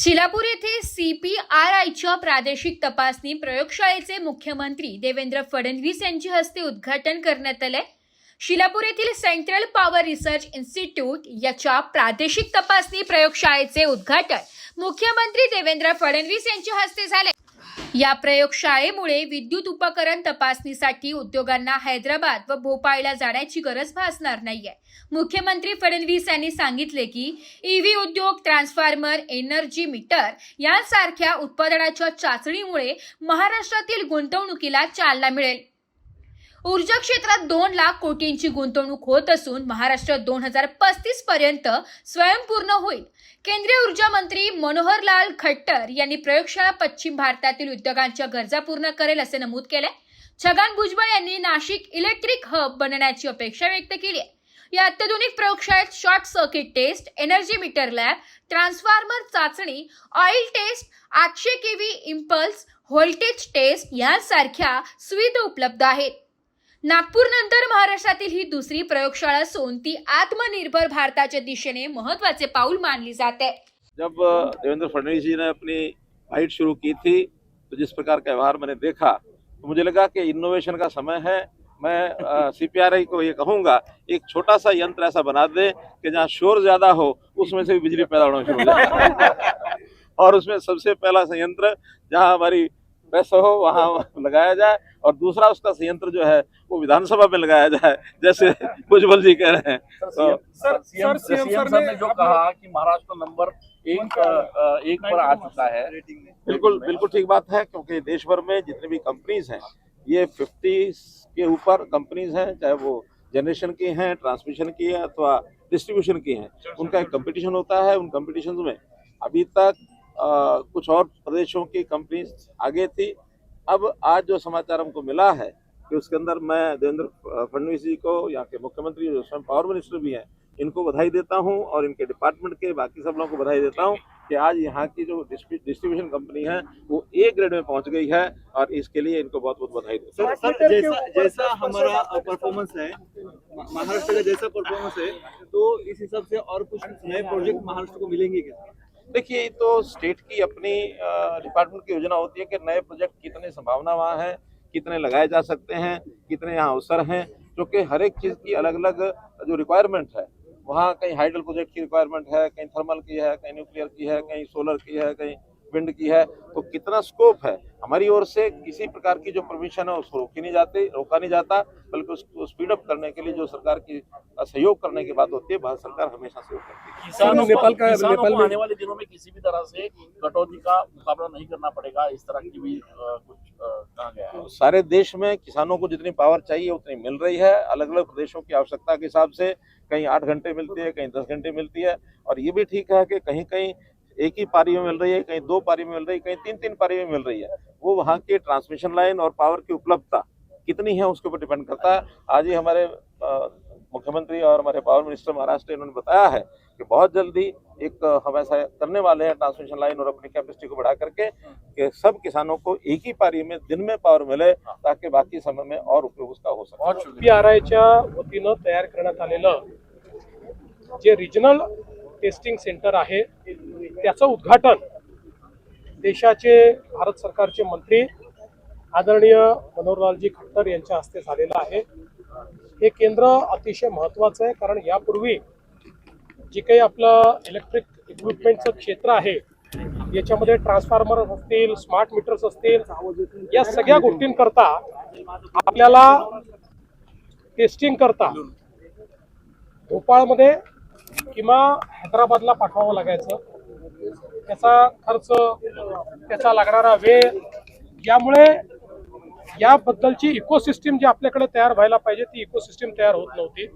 शिलापूर येथे सीपीआरआयच्या प्रादेशिक तपासणी प्रयोगशाळेचे मुख्यमंत्री देवेंद्र फडणवीस यांच्या हस्ते उद्घाटन करण्यात आले शिलापूर येथील सेंट्रल पॉवर रिसर्च इन्स्टिट्यूट याच्या प्रादेशिक तपासणी प्रयोगशाळेचे उद्घाटन मुख्यमंत्री देवेंद्र फडणवीस यांच्या हस्ते झाले. या प्रयोगशाळेमुळे विद्युत उपकरण तपासणीसाठी उद्योगांना हैदराबाद व भोपाळला जाण्याची गरज भासणार नाहीये. मुख्यमंत्री फडणवीस यांनी सांगितले की ईव्ही उद्योग ट्रान्सफॉर्मर एनर्जी मीटर यांसारख्या उत्पादनाच्या चाचणीमुळे महाराष्ट्रातील गुंतवणुकीला चालना मिळेल. ऊर्जा क्षेत्रात दोन लाख कोटींची गुंतवणूक होत असून महाराष्ट्र दोन हजार पस्तीस पर्यंत स्वयंपूर्ण होईल. केंद्रीय ऊर्जा मंत्री मनोहरलाल खट्टर यांनी प्रयोगशाळा पश्चिम भारतातील उद्योगांच्या गरजा पूर्ण करेल असे नमूद केले छगन भुजबळ यांनी नाशिक इलेक्ट्रिक हब बनण्याची अपेक्षा व्यक्त केली आहे या अत्याधुनिक प्रयोगशाळेत short circuit test energy meter lab transformer चाचणी ऑइल टेस्ट आठशे केव्ही इम्पल्स व्होल्टेज टेस्ट यांसारख्या सुविधा उपलब्ध आहेत. नागपूर नंतर महाराष्ट्रातील ही दुसरी प्रयोगशाळा असून ती आत्मनिर्भर भारताच्या दिशेने महत्त्वाचे पाऊल मानली जाते. जब देवेंद्र फडणवीस जी ने अपनी फाइट शुरू की थी तो जिस प्रकार का व्यवहार मैंने देखा तो मुझे लगा कि इनोवेशन का समय है। मैं सीपीआरआई को ये कहूंगा एक छोटा सा यंत्र ऐसा बना दे कि जहाँ शोर ज्यादा हो उसमें से भी बिजली पैदा होना शुरू हो जाए। और उसमें सबसे पहला संयंत्र जहाँ हमारी प्रेस हो वहाँ लगाया जाए और दूसरा उसका संयंत्र जो है वो विधानसभा में लगाया जाए जैसे भुजबल जी कह रहे हैं। तो sir CM sir, CM CM sir sir ने जो कहा कि महाराष्ट्र नंबर एक एक पर आ चुका है। बिल्कुल बिल्कुल ठीक बात है क्योंकि देश भर में जितने भी कंपनीज़ हैं ये 50 के ऊपर कंपनीज़ हैं चाहे वो जनरेशन की हैं ट्रांसमिशन की है अथवा डिस्ट्रीब्यूशन की हैं उनका एक कंपटीशन होता है उन कंपटीशन में अभी तक अ, कुछ और प्रदेशों की कंपनी आगे थी अब आज जो समाचार हमको मिला है कि उसके अंदर मैं देवेंद्र फडणवीस जी को यहाँ के मुख्यमंत्री जो स्वयं पावर मिनिस्टर भी हैं इनको बधाई देता हूँ और इनके डिपार्टमेंट के बाकी सब लोगों को बधाई देता हूँ कि आज यहाँ की जो डिस्ट्रीब्यूशन कंपनी है वो ए ग्रेड में पहुँच गई है और इसके लिए इनको बहुत बहुत बधाई देता हूँ। सर सर जैसा जैसा हमारा परफॉर्मेंस है महाराष्ट्र का जैसा परफॉर्मेंस है तो इस हिसाब से और कुछ नए प्रोजेक्ट महाराष्ट्र को मिलेंगे क्या देखिए तो स्टेट की अपनी डिपार्टमेंट की योजना होती है कि नए प्रोजेक्ट कितने संभावना वहाँ हैं, कितने लगाए जा सकते हैं, कितने यहाँ अवसर हैं क्योंकि हर एक चीज़ की अलग अलग जो रिक्वायरमेंट है, वहाँ कहीं हाइड्रल प्रोजेक्ट की रिक्वायरमेंट है, कहीं थर्मल की है, कहीं न्यूक्लियर की है, कहीं सोलर की है, कहीं विंड की है तो कितना स्कोप है? हमारी ओर से किसी प्रकार की जो परमिशन है उसको रोकी नहीं जाती रोका नहीं जाता बल्कि उसको स्पीड अप करने के लिए जो सरकार की सहयोग करने की बात होती है भारत सरकार हमेशा सहयोग करती है। किसानों को नेपाल का- नेपाल में- आने वाले दिनों में किसी भी तरह से कटौती का मुकाबला नहीं करना पड़ेगा इस तरह की भी कुछ कहा गया है। सारे देश में किसानों को जितनी पावर चाहिए उतनी मिल रही है। अलग अलग प्रदेशों की आवश्यकता के हिसाब से कहीं आठ घंटे मिलती है कहीं दस घंटे मिलती है और ये भी ठीक है कि कहीं कहीं एक ही पारी में मिल रही है, कहीं दो पारी में मिल रही है, कहीं तीन तीन पारी में मिल रही है। वो वहाँ की ट्रांसमिशन लाइन और पावर की उपलब्धता कितनी है उसके ऊपर डिपेंड करता है। आज ही हमारे मुख्यमंत्री और हमारे पावर मिनिस्टर महाराष्ट्र इन्होंने बताया है कि बहुत जल्दी एक हम ऐसा करने वाले हैं ट्रांसमिशन लाइन और अपनी कैपेसिटी को बढ़ा करके कि सब किसानों को एक ही पारी में दिन में पावर मिले ताकि बाकी समय में और उपयोग उसका हो सके। आर आयच्या वतीनं तयार जे रिजनल टेस्टिंग सेंटर आहे त्याचं उद्घाटन देशाचे भारत सरकारचे मंत्री आदरणीय मनोहरलालजी खट्टर यांच्या हस्ते झालेलं आहे. हे केंद्र अतिशय महत्त्वाचं आहे कारण यापूर्वी जे काही आपलं इलेक्ट्रिक इक्विपमेंटचं क्षेत्र आहे याच्यामध्ये ट्रान्सफॉर्मर असतील स्मार्ट मीटर्स असतील या सगळ्या गोष्टींकरता आपल्याला टेस्टिंग करता भोपाळमध्ये किंवा हैदराबादला पाठवावं लागायचं. त्याचा खर्च त्याचा लागणारा वेळ यामुळे याबद्दलची इकोसिस्टीम जी आपल्याकडे तयार व्हायला पाहिजे ती इकोसिस्टीम तयार होत नव्हती.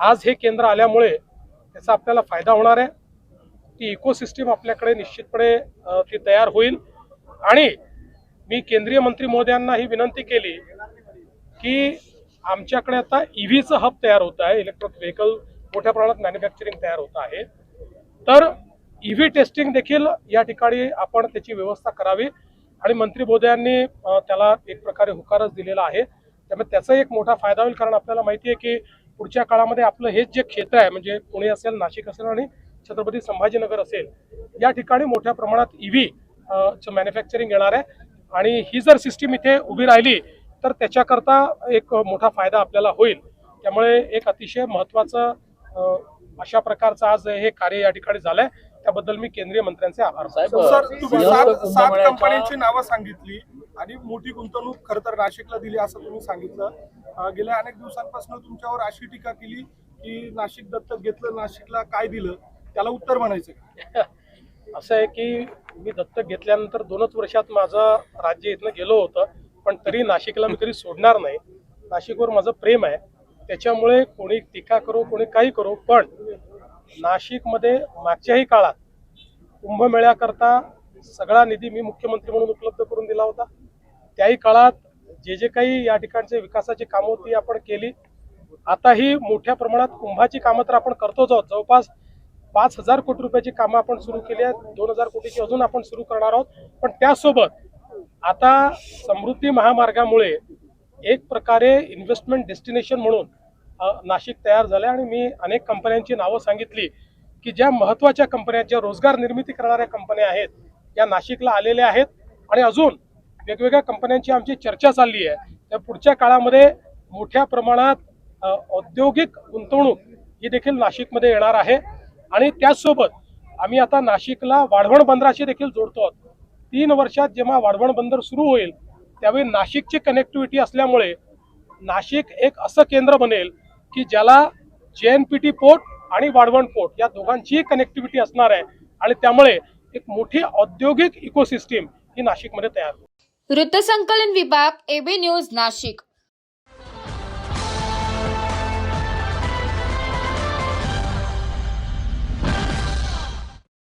आज हे केंद्र आल्यामुळे त्याचा आपल्याला फायदा होणार आहे. ती इकोसिस्टीम आपल्याकडे निश्चितपणे ती तयार होईल. आणि मी केंद्रीय मंत्री महोदयांना ही विनंती केली की आमच्याकडे आता ईव्हीचं हब तयार होत आहे. इलेक्ट्रिक व्हेकल मोठ्या प्रमाणात मॅन्युफॅक्चरिंग तयार होत आहे. तर ईव्ही टेस्टिंग देखील या ठिकाणी आपण त्याची व्यवस्था करावी. आणि मंत्री महोदयांनी त्याला एक प्रकारे होकारच दिलेला आहे. त्यामुळे त्याचा एक मोठा फायदा होईल कारण आपल्याला माहिती आहे की पुढच्या काळामध्ये आपलं हेच जे क्षेत्र आहे म्हणजे पुणे असेल नाशिक असेल आणि छत्रपती संभाजीनगर असेल या ठिकाणी मोठ्या प्रमाणात ईव्ही चं मॅन्युफॅक्चरिंग येणार आहे. आणि ही जर सिस्टीम इथे उभी राहिली तर त्याच्याकरता एक मोठा फायदा आपल्याला होईल. त्यामुळे एक अतिशय महत्वाचं अशा प्रकारचं आज हे कार्य या ठिकाणी झालं आहे त्याबद्दल मी केंद्रीय मंत्र्यांचे आभार सर तुम्ही सात सात कंपन्यांची नावं सांगितली आणि मोठी गुंतवणूक खरं तर नाशिकला दिली असं तुम्ही सांगितलं. गेल्या अनेक दिवसांपासून तुमच्यावर अशी टीका केली की नाशिक दत्तक घेतलं नाशिकला काय दिलं? त्याला उत्तर म्हणायचं? असं आहे की मी दत्तक घेतल्यानंतर दोनच वर्षात माझं राज्य इथनं गेलो होतं पण तरी नाशिकला मी कधी सोडणार नाही. नाशिकवर माझं प्रेम आहे. त्याच्यामुळे कोणी टीका करो कोणी काही करो पण नाशिकमध्ये मागच्याही काळात कुंभमेळ्याकरता सगळा निधी मी मुख्यमंत्री म्हणून उपलब्ध करून दिला होता. त्याही काळात जे जे काही या ठिकाणचे विकासाची कामं होती आपण केली. आताही मोठ्या प्रमाणात कुंभाची कामं तर आपण करतोच आहोत. जवळपास पाच हजार कोटी रुपयाची कामं आपण सुरू केली आहेत. दोन हजार कोटीची अजून आपण सुरू करणार आहोत. पण त्यासोबत आता समृद्धी महामार्गामुळे एक प्रकारे इन्व्हेस्टमेंट डेस्टिनेशन म्हणून नाशिक तयार झालं आणि मी अनेक कंपन्यांची नावं सांगितली की ज्या महत्त्वाच्या कंपन्या ज्या रोजगार निर्मिती करणाऱ्या कंपन्या आहेत या नाशिकला आलेल्या आहेत. आणि अजून वेगवेगळ्या कंपन्यांची आमची चर्चा चालली आहे. त्या पुढच्या काळामध्ये मोठ्या प्रमाणात औद्योगिक गुंतवणूक ही देखील नाशिकमध्ये येणार आहे. आणि त्याचसोबत आम्ही आता नाशिकला वाढवण बंदराशी देखील जोडतो आहोत. तीन वर्षात जेव्हा वाढवण बंदर सुरू होईल त्यावेळी नाशिकची कनेक्टिव्हिटी असल्यामुळे नाशिक एक असं केंद्र बनेल की ज्याला जे एन पी टी पोर्ट आणि वाढवण पोर्ट या दोघांचीही कनेक्टिव्हिटी असणार आहे. आणि त्यामुळे एक मोठी औद्योगिक इकोसिस्टीम ही नाशिकमध्ये तयार होईल. वृत्तसंकलन विभाग एबी न्यूज नाशिक.